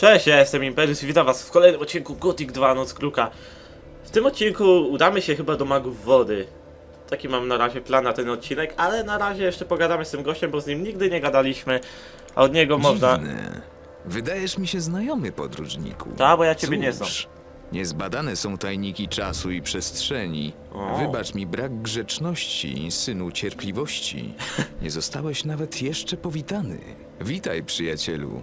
Cześć, ja jestem Imperius i witam was w kolejnym odcinku Gothic 2 Noc Kruka. W tym odcinku udamy się chyba do magów wody. Taki mam na razie plan na ten odcinek, ale na razie jeszcze pogadamy z tym gościem, bo z nim nigdy nie gadaliśmy, a od niego można... Dziwne. Wydajesz mi się znajomy, podróżniku. Ta, bo ja ciebie nie znam. Cóż, Niezbadane są tajniki czasu i przestrzeni. O. Wybacz mi brak grzeczności, synu cierpliwości. Nie zostałeś nawet jeszcze powitany. Witaj, przyjacielu.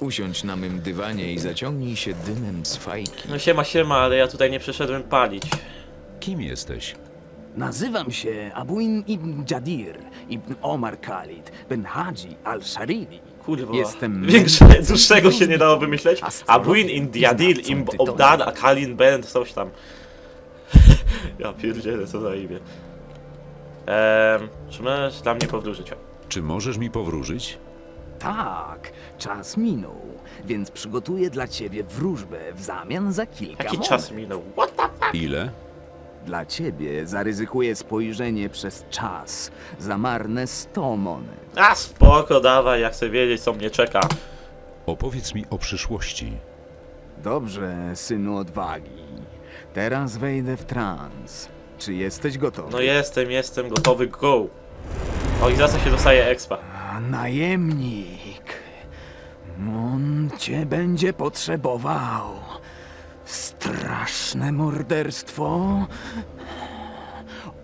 Usiądź na mym dywanie i zaciągnij się dymem z fajki. No siema, siema, ale ja tutaj nie przyszedłem palić. Kim jesteś? Nazywam się Abuin ibn Jadir ibn Omar Khalid ben Haji al-Sharidi. Kurwa, Jestem większe, mędrcem dłuższego się nie dało wymyśleć. Abuin in Diadil, i im Obdan, a Kalin Band, coś tam. ja pierdzielę, co za imię. Ehm, czy możesz dla mnie powróżyć? Czy możesz mi powróżyć? Tak, czas minął, więc przygotuję dla ciebie wróżbę w zamian za kilka Jaki monet. czas minął? What the Ile? Dla ciebie zaryzykuję spojrzenie przez czas za marne 100 monet. A spoko, dawaj, jak chcę wiedzieć co mnie czeka. Opowiedz mi o przyszłości. Dobrze, synu odwagi. Teraz wejdę w trans. Czy jesteś gotowy? No jestem, jestem gotowy, go. O i za co się dostaje expa? Najemnik. On cię będzie potrzebował. Straszne morderstwo.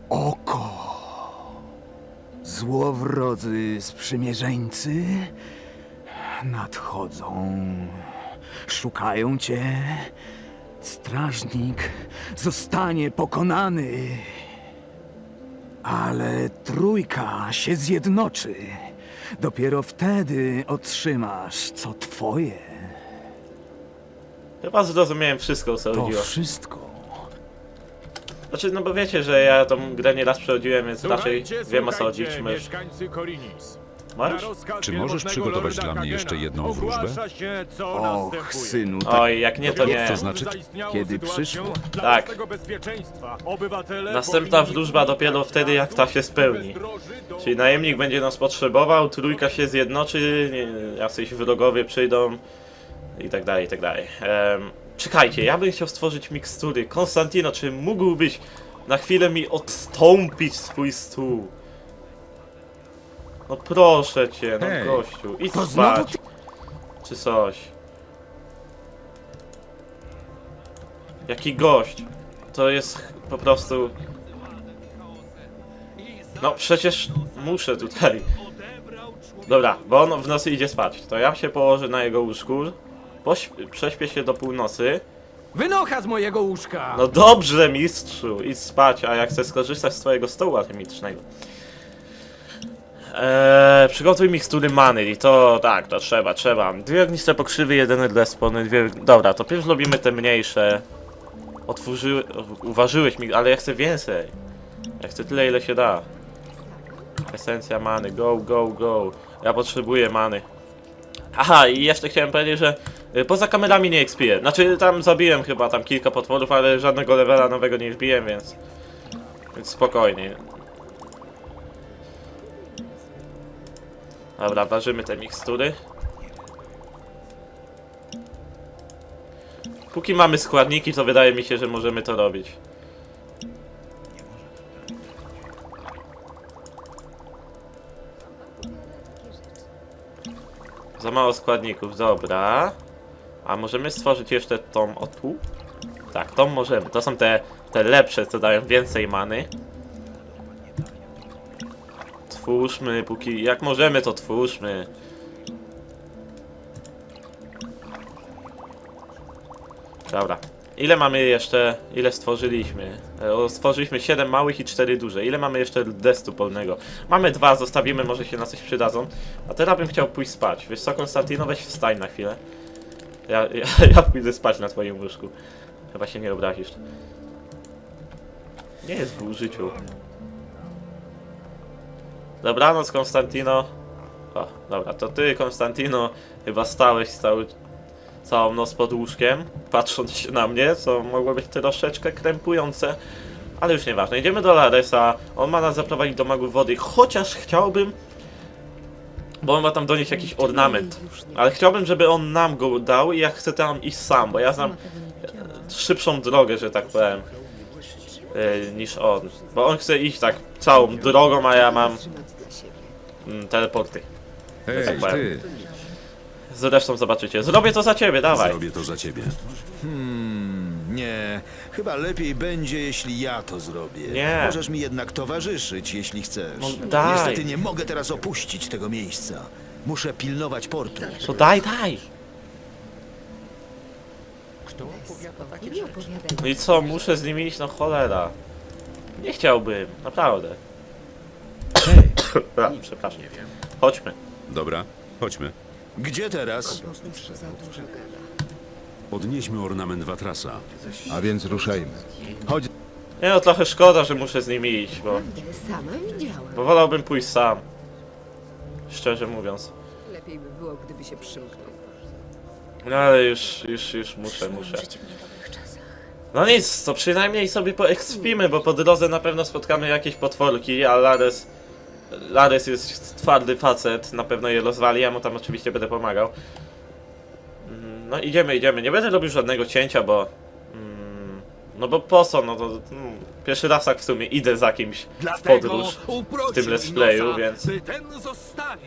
Oko. Złowrodzy sprzymierzeńcy nadchodzą. Szukają cię. Strażnik zostanie pokonany. Ale trójka się zjednoczy. Dopiero wtedy otrzymasz co twoje. Chyba zrozumiałem wszystko o co To chodziło. wszystko. Znaczy, no bo wiecie, że ja tą grę nie raz przechodziłem, więc raczej wiem o co chodzi. słuchajcie, Czy możesz... mieszkańcy Korinis. Czy możesz przygotować dla mnie jeszcze jedną wróżbę? się, co Och, synu, tak Oj, jak nie to nie. To znaczy- Kiedy przyszło? Tak. Następna wróżba dopiero wtedy, jak ta się spełni. Czyli najemnik będzie nas potrzebował, trójka się zjednoczy, nie- jacyś wrogowie przyjdą i tak dalej, i tak dalej. Em, czekajcie, ja bym chciał stworzyć mikstury. Konstantino, czy mógłbyś na chwilę mi odstąpić swój stół? No proszę cię, no Hej, gościu, idź to znowu spać. Czy coś. Jaki gość? To jest ch- po prostu... No przecież muszę tutaj. Dobra, bo on w nocy idzie spać. To ja się położę na jego łóżku. Pośp- prześpię się do północy. Wynocha z mojego łóżka! No dobrze, mistrzu, idź spać, a ja chcę skorzystać z twojego stołu alchemicznego. Eee, przygotuj mikstury many i to tak, to trzeba, trzeba. Dwie ogniste pokrzywy, jeden despony, dwie... Dobra, to pierw zrobimy te mniejsze. Otworzyły... Uważyłeś mi, ale ja chcę więcej. Ja chcę tyle, ile się da. Esencja many, go, go, go. Ja potrzebuję many. Aha, i jeszcze chciałem powiedzieć, że y, poza kamerami nie expiję. Znaczy, tam zabiłem chyba tam kilka potworów, ale żadnego levela nowego nie wbiłem, więc... Więc spokojnie. Dobra, ważymy te mikstury. Póki mamy składniki, to wydaje mi się, że możemy to robić. Za mało składników, dobra. A możemy stworzyć jeszcze tą o tu? Tak, tą możemy. To są te, te lepsze, co dają więcej many. Twórzmy, póki... Jak możemy, to twórzmy. Dobra. Ile mamy jeszcze... Ile stworzyliśmy? E, Stworzyliśmy 7 małych i 4 duże. Ile mamy jeszcze destu polnego? Mamy dwa, zostawimy, może się na coś przydadzą. A teraz bym chciał pójść spać. Wiesz co, Konstantino, weź wstań na chwilę. Ja, ja, ja pójdę spać na twoim łóżku. Chyba się nie obrazisz. Nie jest w życiu. Dobranoc, Konstantino. O, dobra, to ty, Konstantino, chyba stałeś cały, całą noc pod łóżkiem, patrząc się na mnie, co mogło być troszeczkę krępujące. Ale już nieważne. Idziemy do Laresa. On ma nas zaprowadzić do magów wody, chociaż chciałbym Bo on ma tam donieść jakiś ornament. Ale chciałbym, żeby on nam go dał i ja chcę tam iść sam, bo ja znam szybszą drogę, że tak powiem. E, Niż on. Bo on chce iść tak całą drogą, a ja mam mm, teleporty. Hej, tak powiem. ty! Zresztą zobaczycie. Zrobię to za ciebie, dawaj. Zrobię to za ciebie. Nie, chyba lepiej będzie, jeśli ja to zrobię. Nie. Możesz mi jednak towarzyszyć, jeśli chcesz. No daj. Niestety nie mogę teraz opuścić tego miejsca. Muszę pilnować portu. To daj, daj. Nie opowiadaj. No i co, muszę z nimi iść? No cholera. Nie chciałbym, naprawdę. A, przepraszam. Chodźmy. Dobra, chodźmy. Gdzie teraz? Już za dużo gada. Podnieśmy ornament Watrasa. A więc ruszajmy. Chodź, Nie no, trochę szkoda, że muszę z nimi iść, bo, Prawdę sama widziałam. bo wolałbym pójść sam. Szczerze mówiąc. Lepiej by było, gdyby się przymknął. No ale już, już, już muszę, muszę. Życie w niedobrych czasach. No nic, to przynajmniej sobie poekspimy, bo po drodze na pewno spotkamy jakieś potworki, a Lares... Lares jest twardy facet, na pewno je rozwali, ja mu tam oczywiście będę pomagał. Mm, No idziemy, idziemy. Nie będę robił żadnego cięcia, bo... mm, No bo po co, no to... mm, Pierwszy raz tak w sumie idę za kimś w podróż w tym let's playu, więc...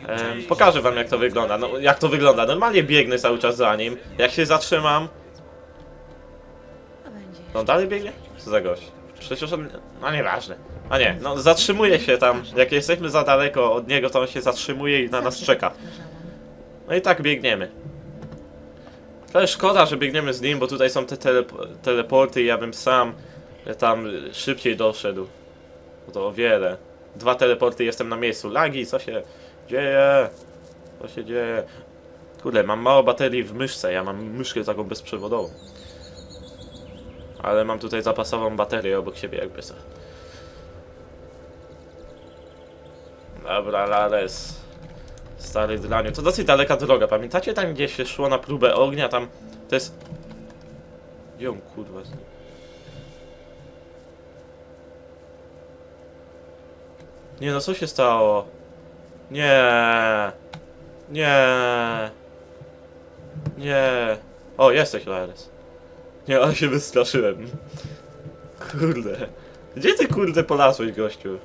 Em, pokażę wam jak to wygląda. No jak to wygląda. Normalnie biegnę cały czas za nim. Jak się zatrzymam. No dalej biegnie? Co za gość? Przecież on. No nieważne. A nie, no zatrzymuje się tam. Jak jesteśmy za daleko od niego, to on się zatrzymuje i na nas czeka. No i tak biegniemy. Ale szkoda, że biegniemy z nim, bo tutaj są te telep- teleporty i ja bym sam tam szybciej doszedł. No to o wiele. Dwa teleporty jestem na miejscu. Lagi, co się dzieje? Co się dzieje? Kurde, mam mało baterii w myszce. Ja mam myszkę taką bezprzewodową. Ale mam tutaj zapasową baterię obok siebie, jakby co. Dobra, Lares. Stary draniu. To dosyć daleka droga. Pamiętacie tam, gdzie się szło na próbę ognia? Tam to jest. Gdzie on kurwa? Nie no, co się stało? Nie. Nie. Nie. O, jesteś, Lares. Nie, ale się wystraszyłem. Kurde. Gdzie ty kurde polazłeś, gościu?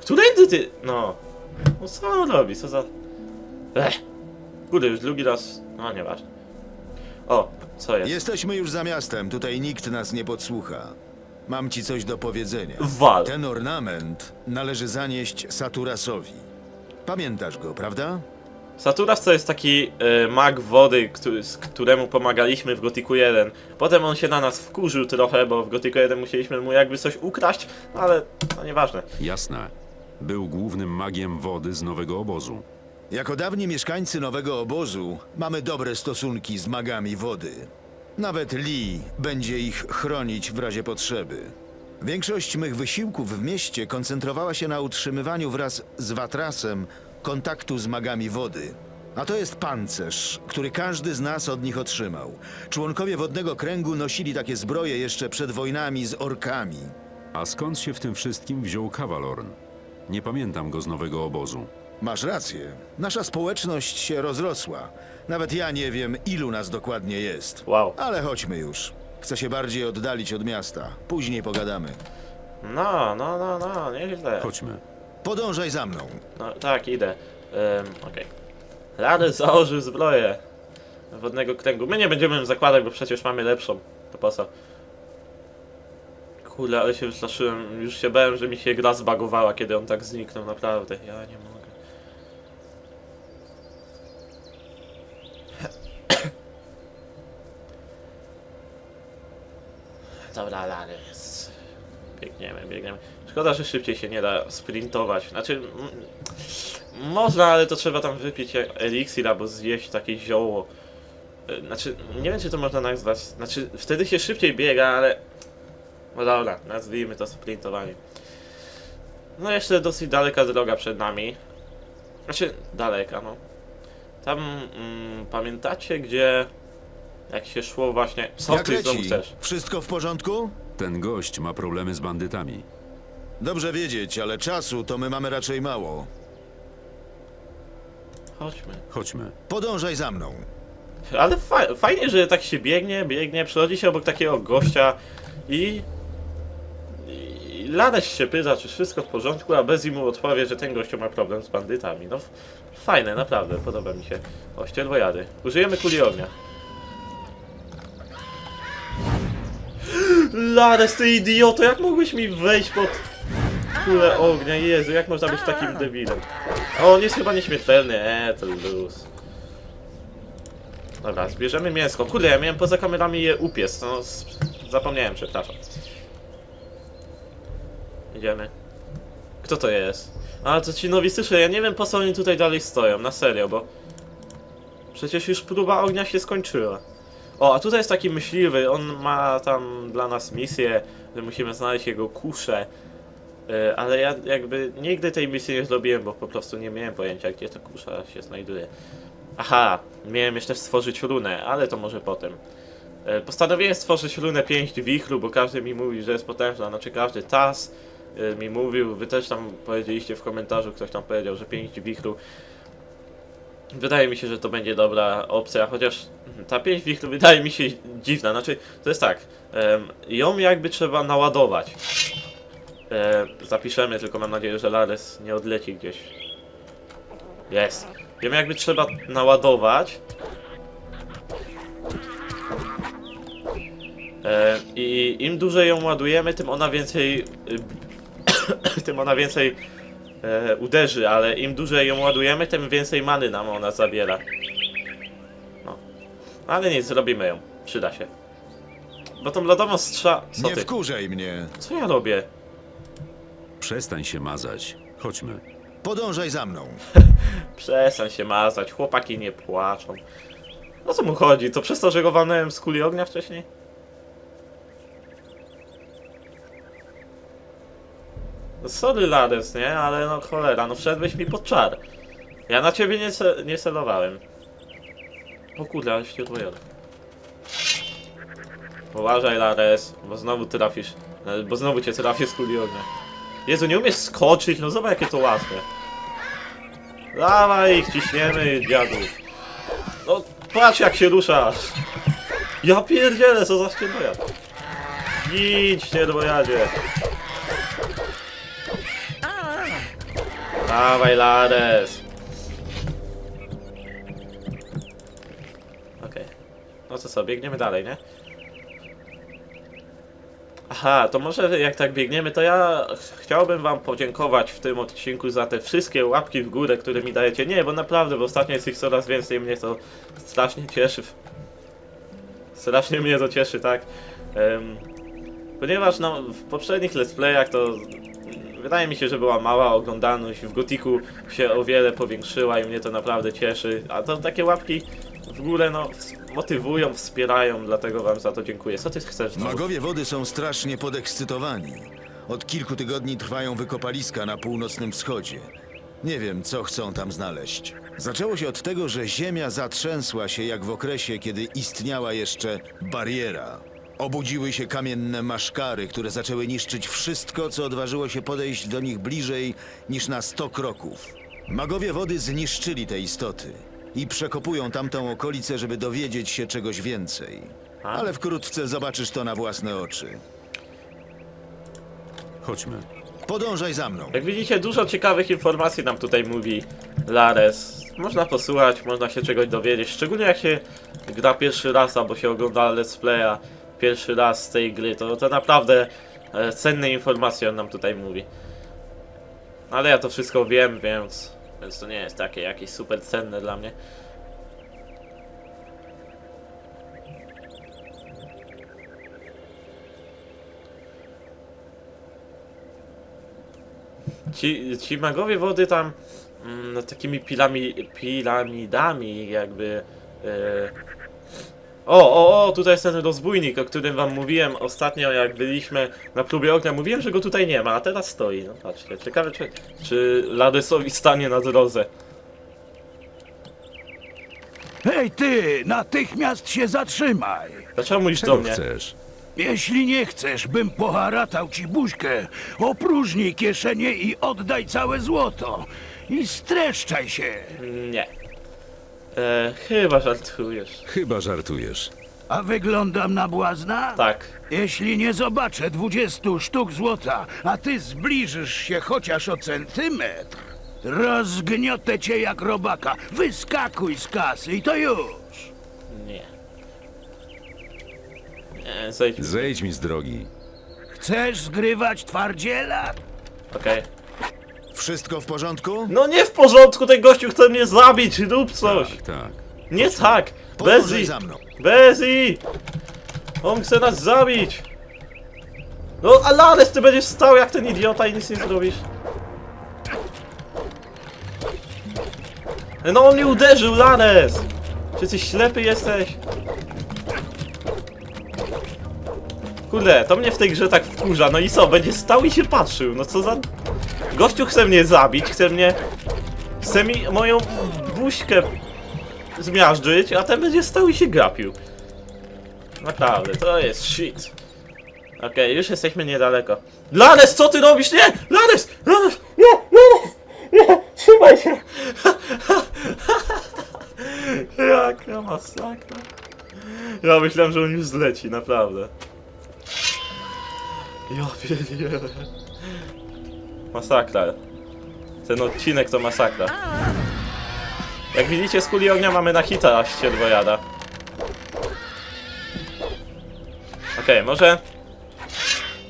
Którędy ty... No. No co on robi? Co za... Ech. Kurde, już drugi raz... No, nieważne. O, co jest? Jesteśmy już za miastem, tutaj nikt nas nie podsłucha. Mam ci coś do powiedzenia. Wal. Ten ornament należy zanieść Saturasowi. Pamiętasz go, prawda? Saturas to jest taki e, mag wody, który, z któremu pomagaliśmy w Gotiku 1. Potem on się na nas wkurzył trochę, bo w Gotiku 1 musieliśmy mu jakby coś ukraść, no ale no nieważne. Jasne. Był głównym magiem wody z nowego obozu. Jako dawni mieszkańcy nowego obozu mamy dobre stosunki z magami wody. Nawet Lee będzie ich chronić w razie potrzeby. Większość mych wysiłków w mieście koncentrowała się na utrzymywaniu wraz z Watrasem kontaktu z magami wody. A to jest pancerz, który każdy z nas od nich otrzymał. Członkowie Wodnego Kręgu nosili takie zbroje jeszcze przed wojnami z orkami. A skąd się w tym wszystkim wziął Kawalorn? Nie pamiętam go z nowego obozu. Masz rację. Nasza społeczność się rozrosła. Nawet ja nie wiem, ilu nas dokładnie jest. Wow. Ale chodźmy już. Chcę się bardziej oddalić od miasta. Później pogadamy. No, no, no, no, nieźle. Chodźmy. Podążaj za mną. No tak, idę. Um, Okej. Rady założył zbroję wodnego kręgu. My nie będziemy ją zakładać, bo przecież mamy lepszą. To po co? Kurde, ale się wystraszyłem. Już się bałem, że mi się gra zbagowała, kiedy on tak zniknął. Naprawdę, ja nie mogę. Dobra, Lary. Biegniemy, biegniemy. Szkoda, że szybciej się nie da sprintować. Znaczy, można, ale to trzeba tam wypić jak eliksir albo zjeść takie zioło. E, Znaczy, nie wiem czy to można nazwać. Znaczy, wtedy się szybciej biega, ale. No dobra, nazwijmy to sprintowanie. No jeszcze dosyć daleka droga przed nami. Znaczy, daleka, no. Tam, mm, pamiętacie gdzie. Jak się szło właśnie. Co Jak ty znowu leci? chcesz? Wszystko w porządku? Ten gość ma problemy z bandytami. Dobrze wiedzieć, ale czasu to my mamy raczej mało. Chodźmy. Chodźmy. Podążaj za mną. Ale fa fajnie, że tak się biegnie, biegnie, przychodzi się obok takiego gościa i... I Ladeś się pyta, czy wszystko w porządku, a Bez mu odpowie, że ten gościu ma problem z bandytami. No fajne, naprawdę, podoba mi się. O, ścierwojady. Użyjemy kuli ognia. Lades, ty idioto, jak mogłeś mi wejść pod kulę ognia? Jezu, jak można być takim debilem? O, on jest chyba nieśmiertelny, eee, to luz. Dobra, zbierzemy mięsko. Kurde, ja miałem poza kamerami je upiec, no zapomniałem, przepraszam. Idziemy. Kto to jest? A, to ci nowi słyszę, ja nie wiem po co oni tutaj dalej stoją, na serio, bo... Przecież już próba ognia się skończyła. O, a tutaj jest taki myśliwy, on ma tam dla nas misję, że musimy znaleźć jego kuszę. E, Ale ja jakby nigdy tej misji nie zrobiłem, bo po prostu nie miałem pojęcia, gdzie ta kusza się znajduje. Aha, miałem jeszcze stworzyć runę, ale to może potem. E, Postanowiłem stworzyć runę 5 wichru, bo każdy mi mówi, że jest potężna, znaczy każdy tas mi mówił, wy też tam powiedzieliście w komentarzu, ktoś tam powiedział, że 5 wichru. Wydaje mi się, że to będzie dobra opcja, chociaż ta 5 wichru wydaje mi się dziwna, znaczy to jest tak, ją jakby trzeba naładować. E, zapiszemy, tylko mam nadzieję, że Lares nie odleci gdzieś. Jest. Wiem jakby trzeba naładować. E, I im dłużej ją ładujemy, tym ona więcej. tym ona więcej e, uderzy, ale im dłużej ją ładujemy, tym więcej many nam ona zabiera. No. Ale nic, zrobimy ją. Przyda się. Bo tą lodową strza... Co Nie ty? wkurzaj mnie. Co ja robię? Przestań się mazać. Chodźmy. Podążaj za mną. Przestań się mazać, chłopaki nie płaczą. O co mu chodzi? To przez to, że go walnąłem z kuli ognia wcześniej? No sorry Lades, nie? Ale no cholera, no wszedłeś mi pod czar. Ja na ciebie nie, nie celowałem. O kurde, ale się odwojono. Uważaj Lades, bo znowu trafisz. e, Bo znowu cię trafię z kuli ognia. Jezu, nie umiesz skoczyć? No zobacz jakie to łatwe. Dawaj ich, ciśniemy dziadów. No, patrz jak się ruszasz. Ja pierdzielę, co za ścierwojad. Idź, ścierwojadzie. Dawaj, Lares. Okej. No to co, biegniemy dalej, nie? Aha, to może jak tak biegniemy, to ja ch- chciałbym wam podziękować w tym odcinku za te wszystkie łapki w górę, które mi dajecie. Nie, bo naprawdę, bo ostatnio jest ich coraz więcej, mnie to strasznie cieszy. Strasznie mnie to cieszy, tak? Em, ponieważ no, w poprzednich let's playach to wydaje mi się, że była mała oglądalność, w Gotiku się o wiele powiększyła i mnie to naprawdę cieszy. A to takie łapki w górę, no, motywują, wspierają, dlatego wam za to dziękuję. Co ty chcesz znowu? Magowie wody są strasznie podekscytowani. Od kilku tygodni trwają wykopaliska na północnym wschodzie. Nie wiem, co chcą tam znaleźć. Zaczęło się od tego, że ziemia zatrzęsła się jak w okresie, kiedy istniała jeszcze bariera. Obudziły się kamienne maszkary, które zaczęły niszczyć wszystko, co odważyło się podejść do nich bliżej niż na 100 kroków. Magowie wody zniszczyli te istoty i przekopują tamtą okolicę, żeby dowiedzieć się czegoś więcej. Ale wkrótce zobaczysz to na własne oczy. Chodźmy. Podążaj za mną. Jak widzicie, dużo ciekawych informacji nam tutaj mówi Lares. Można posłuchać, można się czegoś dowiedzieć, szczególnie jak się gra pierwszy raz, albo się ogląda let's playa pierwszy raz z tej gry, to, to naprawdę e, cenne informacje on nam tutaj mówi. Ale ja to wszystko wiem, więc, więc to nie jest takie jakieś super cenne dla mnie. Ci, ci magowie wody tam mm, no, takimi pilami, piramidami jakby... E... O, o, o, tutaj jest ten rozbójnik, o którym wam mówiłem ostatnio jak byliśmy na próbie ognia. Mówiłem, że go tutaj nie ma, a teraz stoi. No patrzcie, ciekawe czy, czy Ladesowi stanie na drodze. Hej ty, natychmiast się zatrzymaj! Dlaczego mówisz do Czego mnie? chcesz? Jeśli nie chcesz, bym poharatał ci buźkę, opróżnij kieszenie i oddaj całe złoto. I streszczaj się. Nie. E, chyba żartujesz. Chyba żartujesz. A wyglądam na błazna? Tak. Jeśli nie zobaczę 20 sztuk złota, a ty zbliżysz się chociaż o centymetr, rozgniotę cię jak robaka. Wyskakuj z kasy i to już. Nie. Nie, zejdź. Zejdź mi z drogi. Chcesz zgrywać twardziela? Okej. Wszystko w porządku? No nie w porządku, ten gościu chce mnie zabić, rób coś. Tak, tak. Nie tak. Podążaj Bezi. za mną. Bezi! On chce nas zabić! No, Alanes, ty będziesz stał jak ten idiota i nic nie zrobisz. No on mnie uderzył, Lanes! Czy ty ślepy jesteś? Kurde, to mnie w tej grze tak wkurza, no i co, będzie stał i się patrzył, no co za... Gościu chce mnie zabić, chce mnie... Chce mi moją buźkę zmiażdżyć, a ten będzie stał i się gapił. Naprawdę, to jest shit. Okej, już jesteśmy niedaleko. Lanes, co ty robisz? Nie! Lanes! Lanes! Nie! Lanes! Nie! Trzymaj się! Jaka masakra. Ja myślałem, że on już zleci, naprawdę. Ja pierdzielę. Masakra. Ten odcinek to masakra. Jak widzicie, z kuli ognia mamy na hita ścierwojada. Okej, może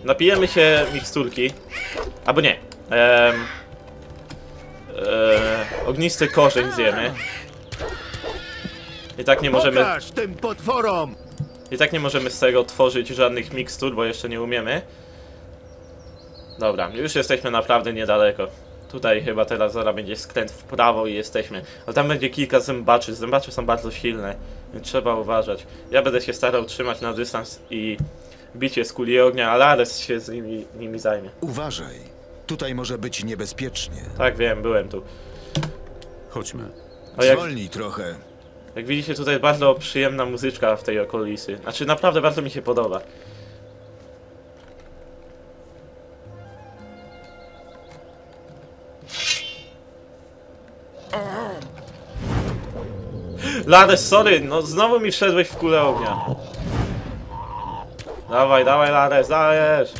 napijemy się miksturki. Albo nie. Em, e, ognisty korzeń zjemy. I tak nie możemy. Pokaż tym potworom! I tak nie możemy z tego tworzyć żadnych mikstur, bo jeszcze nie umiemy. Dobra, już jesteśmy naprawdę niedaleko. Tutaj chyba teraz zaraz będzie skręt w prawo i jesteśmy. Ale tam będzie kilka zębaczy. Zębacze są bardzo silne, więc trzeba uważać. Ja będę się starał trzymać na dystans i bicie z kuli ognia, ale Ares się z nimi, nimi zajmie. Uważaj. Tutaj może być niebezpiecznie. Tak wiem, byłem tu. Chodźmy. O, jak, Zwolnij trochę. jak widzicie, tutaj bardzo przyjemna muzyczka w tej okolicy. Znaczy, naprawdę bardzo mi się podoba. Lades, sorry, no znowu mi wszedłeś w kulę ognia. Dawaj, dawaj, Lades, dajesz!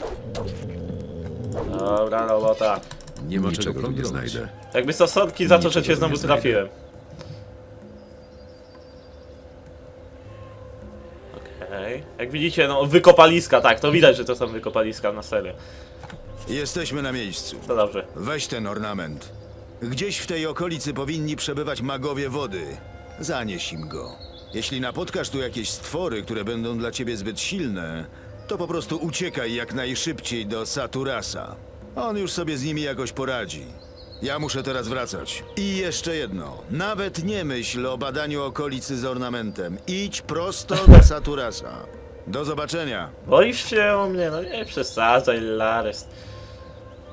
Dobra robota. Nie ma czego tu nie znajdę. Jakby to sorki za to, że cię znowu trafiłem. Okej. Jak widzicie, no wykopaliska, tak, to widać, że to są wykopaliska na serio. Jesteśmy na miejscu. To dobrze. Weź ten ornament. Gdzieś w tej okolicy powinni przebywać magowie wody. Zanieś im go. Jeśli napotkasz tu jakieś stwory, które będą dla ciebie zbyt silne, to po prostu uciekaj jak najszybciej do Saturasa. On już sobie z nimi jakoś poradzi. Ja muszę teraz wracać. I jeszcze jedno. Nawet nie myśl o badaniu okolicy z ornamentem. Idź prosto do Saturasa. Do zobaczenia. Boisz się o mnie? No nie przesadzaj, Lares.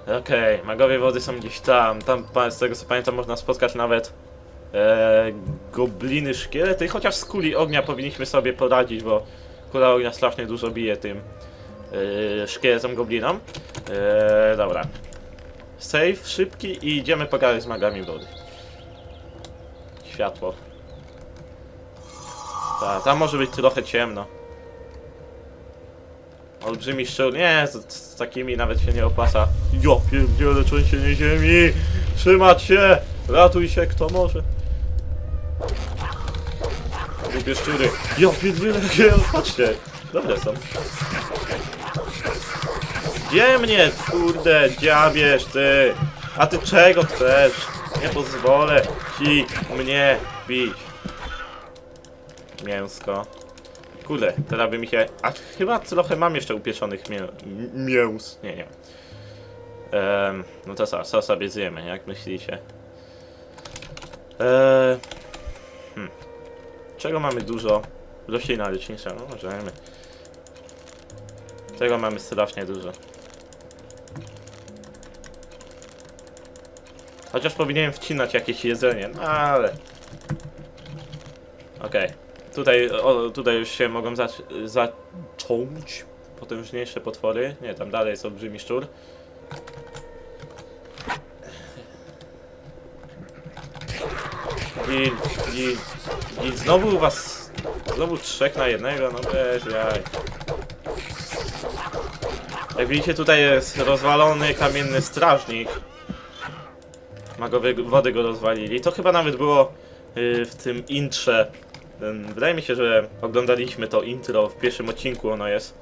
Okej, magowie wody są gdzieś tam. Tam, z tego co pamiętam, można spotkać nawet e, gobliny, szkielety. Chociaż z kuli ognia powinniśmy sobie poradzić, bo kula ognia strasznie dużo bije tym e, szkieletom, goblinom. E, dobra. Save, szybki i idziemy pogadać z magami wody. Światło. Ta, tam może być trochę ciemno. Olbrzymi szczur, nie, z, z takimi nawet się nie opłaca. Jo, pierdziele, trzęsienie ziemi! Trzymać się! Ratuj się, kto może. Lubię szczury. Jo, pierdziele, patrzcie. Dobre są. Gdzie mnie, kurde, dziabiesz ty? A ty czego chcesz? Nie pozwolę ci mnie bić. Mięsko. Kurde, teraz by mi się... A chyba trochę mam jeszcze upieczonych mię... mięs. Nie, nie. Ehm, no to co, co sobie zjemy, jak myślicie? Hmm. Czego mamy dużo? Roślina lecznicza, no możemy. Czego mamy strasznie dużo. Chociaż powinienem wcinać jakieś jedzenie, no ale... Okej. Tutaj, o, tutaj już się mogą zac zacząć potężniejsze potwory. Nie, tam dalej jest olbrzymi szczur. I, i, i znowu was... Znowu trzech na jednego, no bez jaj. Jak widzicie tutaj jest rozwalony kamienny strażnik. Magowie wody go rozwalili. To chyba nawet było y, w tym intrze. Wydaje mi się, że oglądaliśmy to intro w pierwszym odcinku ono jest.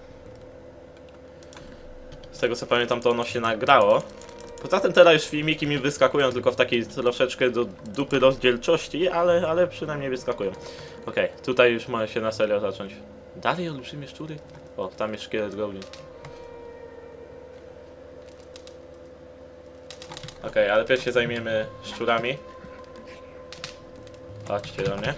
Z tego co pamiętam to ono się nagrało. Poza tym teraz już filmiki mi wyskakują tylko w takiej troszeczkę do dupy rozdzielczości, ale, ale przynajmniej wyskakują. Okej, tutaj już może się na serio zacząć. Dalej olbrzymie szczury? O, tam jest szkielet goblin. Okej, ale pierwszy zajmiemy szczurami. Chodźcie do mnie.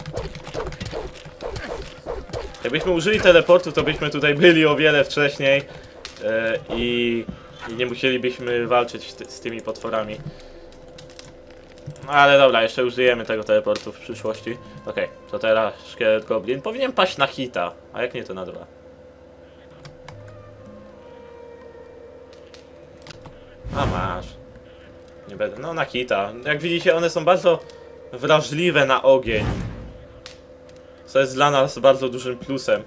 Jakbyśmy użyli teleportu, to byśmy tutaj byli o wiele wcześniej e, i, i nie musielibyśmy walczyć ty, z tymi potworami. No ale dobra, jeszcze użyjemy tego teleportu w przyszłości. Okej, to teraz szkielet goblin. Powinien paść na hita, a jak nie to na dwa. A masz. Nie będę. No na hita. Jak widzicie, one są bardzo wrażliwe na ogień. Co jest dla nas bardzo dużym plusem.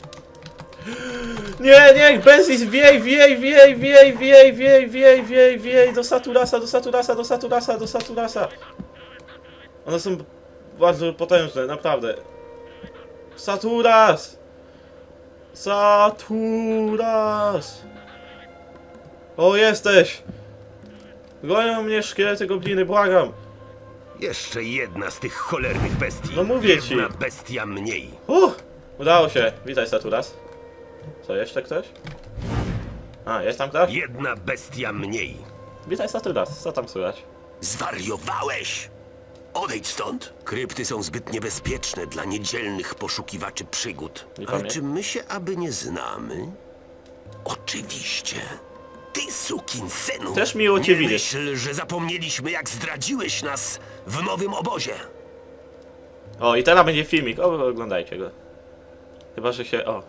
Nie, nie, Benzis, wiej, wiej, wiej, wiej, wiej, wiej, wiej, wiej, wiej, do Saturasa, do Saturasa, do Saturasa, do Saturasa. One są bardzo potężne, naprawdę. Saturas! Saturas! O, jesteś! Gonią mnie szkielety gobliny, błagam! Jeszcze jedna z tych cholernych bestii. No mówię ci. Jedna bestia mniej. Uff, udało się. Witaj, Saturas. Co, jeszcze ktoś? A, jest tam ktoś? Jedna bestia mniej. Witaj, Saturas. Co tam słychać? Zwariowałeś! Odejdź stąd! Krypty są zbyt niebezpieczne dla niedzielnych poszukiwaczy przygód. Ale czy my się aby nie znamy? Oczywiście. Ty! Też miło cię widzieć. myśl, że zapomnieliśmy, jak zdradziłeś nas w nowym obozie. O, i teraz będzie filmik. O, oglądajcie go. Chyba, że się... O.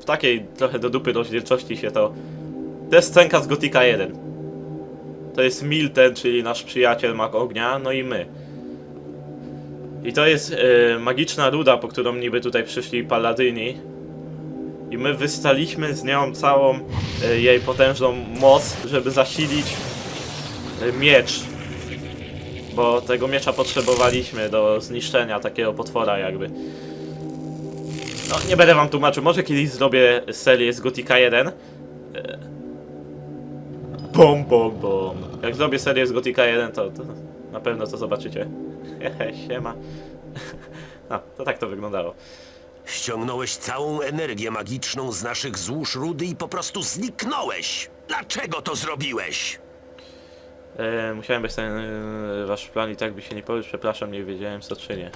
W takiej trochę do dupy rozdzielczości się to... To jest scenka z Gotika 1. To jest Milten, czyli nasz przyjaciel mag ognia, no i my. I to jest e, magiczna ruda, po którą niby tutaj przyszli paladyni. I my wystaliśmy z nią całą e, jej potężną moc, żeby zasilić e, miecz. Bo tego miecza potrzebowaliśmy do zniszczenia takiego potwora jakby. No, nie będę wam tłumaczył, może kiedyś zrobię serię z Gotika 1. E, Bom, bom, bom. Jak zrobię serię z Gotika 1, to, to na pewno to zobaczycie. Hehe, siema. No, to tak to wyglądało. Ściągnąłeś całą energię magiczną z naszych złóż rudy i po prostu zniknąłeś. Dlaczego to zrobiłeś? E, musiałem być ten e, wasz plan i tak by się nie powiesz, przepraszam, nie wiedziałem co czynię.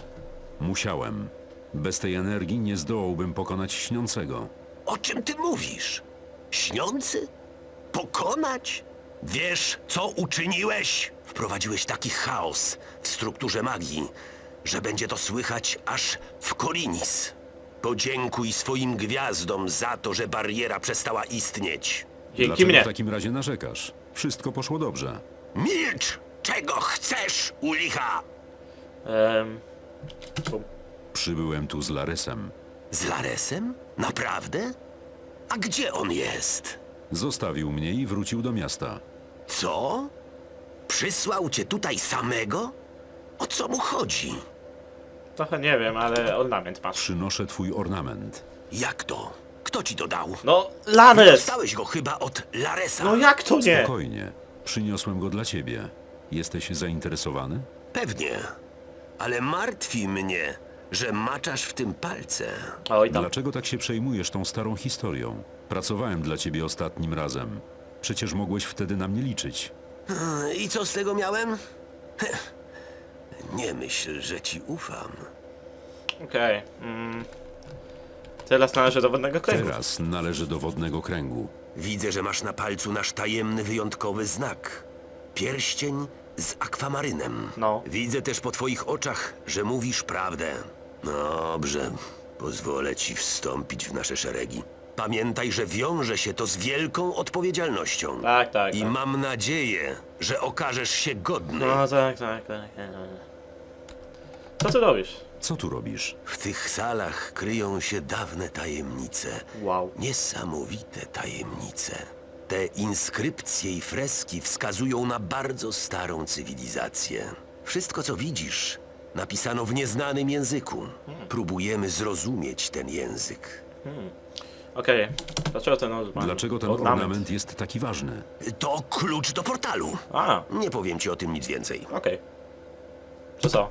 Musiałem. Bez tej energii nie zdołałbym pokonać śniącego. O czym ty mówisz? Śniący? Pokonać? Wiesz, co uczyniłeś? Wprowadziłeś taki chaos w strukturze magii, że będzie to słychać aż w Korinis. Podziękuj swoim gwiazdom za to, że bariera przestała istnieć. Dzięki Dlaczego mnie. w takim razie narzekasz? Wszystko poszło dobrze. Milcz! Czego chcesz, u licha? Em, bum. Przybyłem tu z Laresem. Z Laresem? Naprawdę? A gdzie on jest? Zostawił mnie i wrócił do miasta. Co? Przysłał cię tutaj samego? O co mu chodzi? Trochę nie wiem, ale ornament masz. Przynoszę twój ornament. Jak to? Kto ci to dał? No, Lanes! Dostałeś go chyba od Laresa. No jak to nie? Spokojnie. Przyniosłem go dla ciebie. Jesteś zainteresowany? Pewnie. Ale martwi mnie, że maczasz w tym palce. Oj tam. Dlaczego tak się przejmujesz tą starą historią? Pracowałem dla ciebie ostatnim razem. Przecież mogłeś wtedy na mnie liczyć. I co z tego miałem? Heh. Nie myśl, że ci ufam. Okej. Mm. Teraz należy do wodnego kręgu. Teraz należy do wodnego kręgu. Widzę, że masz na palcu nasz tajemny, wyjątkowy znak. Pierścień z akwamarynem. No. Widzę też po twoich oczach, że mówisz prawdę. Dobrze, pozwolę ci wstąpić w nasze szeregi. Pamiętaj, że wiąże się to z wielką odpowiedzialnością. Tak, tak. I tak. mam nadzieję, że okażesz się godny. No tak, tak, tak. tak. Co ty robisz? Co tu robisz? W tych salach kryją się dawne tajemnice. Wow. Niesamowite tajemnice. Te inskrypcje i freski wskazują na bardzo starą cywilizację. Wszystko, co widzisz, napisano w nieznanym języku. Próbujemy zrozumieć ten język. Okej. Dlaczego ten ornament? Dlaczego ten ornament jest taki ważny? To klucz do portalu. A, Nie powiem ci o tym nic więcej. okej. Czy co?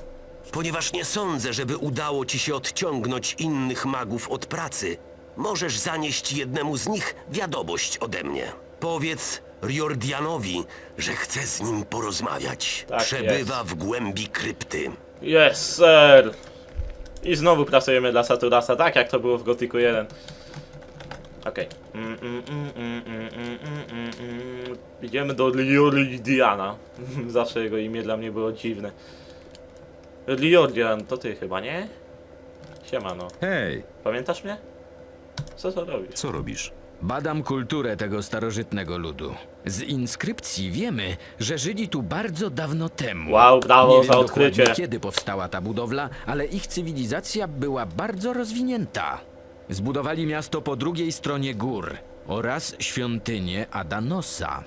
Ponieważ nie sądzę, żeby udało ci się odciągnąć innych magów od pracy, możesz zanieść jednemu z nich wiadomość ode mnie. Powiedz Riordianowi, że chcę z nim porozmawiać. Tak Przebywa w głębi krypty. Yes, sir! I znowu pracujemy dla Saturasa, tak jak to było w Gothicu 1. Okej. Mm, mm, mm, mm, mm, mm, mm, mm. Idziemy do Liordiana. Zawsze jego imię dla mnie było dziwne. Liordian, to ty chyba, nie? Siemano. Hej, Pamiętasz mnie? Co to robisz? Co robisz? Badam kulturę tego starożytnego ludu. Z inskrypcji wiemy, że żyli tu bardzo dawno temu. Wow, brawo Nie wiem za dokładnie, odkrycie. kiedy powstała ta budowla, ale ich cywilizacja była bardzo rozwinięta. Zbudowali miasto po drugiej stronie gór oraz świątynię Adanosa.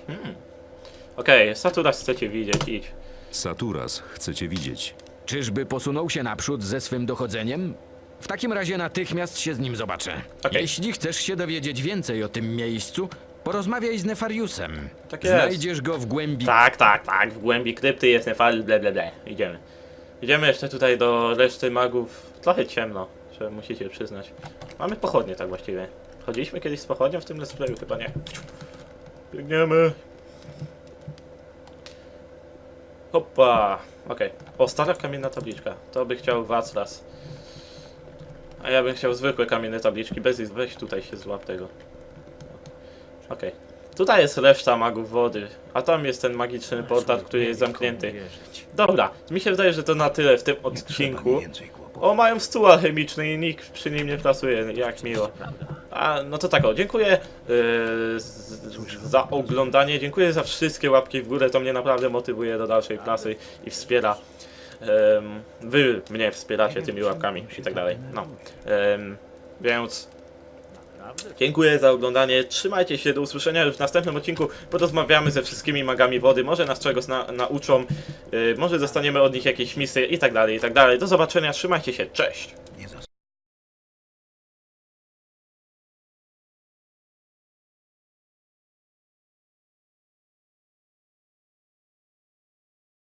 Okej, Saturas chcecie widzieć, idź. Saturas chce cię widzieć. Czyżby posunął się naprzód ze swym dochodzeniem? W takim razie natychmiast się z nim zobaczę. Okej. Jeśli chcesz się dowiedzieć więcej o tym miejscu, porozmawiaj z Nefariusem. Tak jest. Znajdziesz go w głębi Tak, tak, tak, w głębi krypty jest nefal, ble, ble, ble. Idziemy. Idziemy jeszcze tutaj do reszty magów. Trochę ciemno, że musicie przyznać. Mamy pochodnie tak właściwie. Chodziliśmy kiedyś z pochodnią w tym let's playu? Chyba nie. Biegniemy. Hoppa. Okej. O, stara kamienna tabliczka. To by chciał Waclas. A ja bym chciał zwykłe kamienne tabliczki. Bez ich weź tutaj się złap tego. Okej. Tutaj jest reszta magów wody, a tam jest ten magiczny portal, który jest zamknięty. Dobra, mi się wydaje, że to na tyle w tym odcinku. O, mają stół alchemiczny i nikt przy nim nie pracuje, jak miło. A, no to tak o, dziękuję yy, za oglądanie, dziękuję za wszystkie łapki w górę, to mnie naprawdę motywuje do dalszej pracy i wspiera. Em, wy mnie wspieracie tymi łapkami i tak dalej. No, em, więc Dziękuję za oglądanie, trzymajcie się, do usłyszenia już w następnym odcinku, porozmawiamy ze wszystkimi magami wody, może nas czegoś na, nauczą, yy, może dostaniemy od nich jakieś misje i tak dalej, i tak dalej. Do zobaczenia, trzymajcie się, cześć!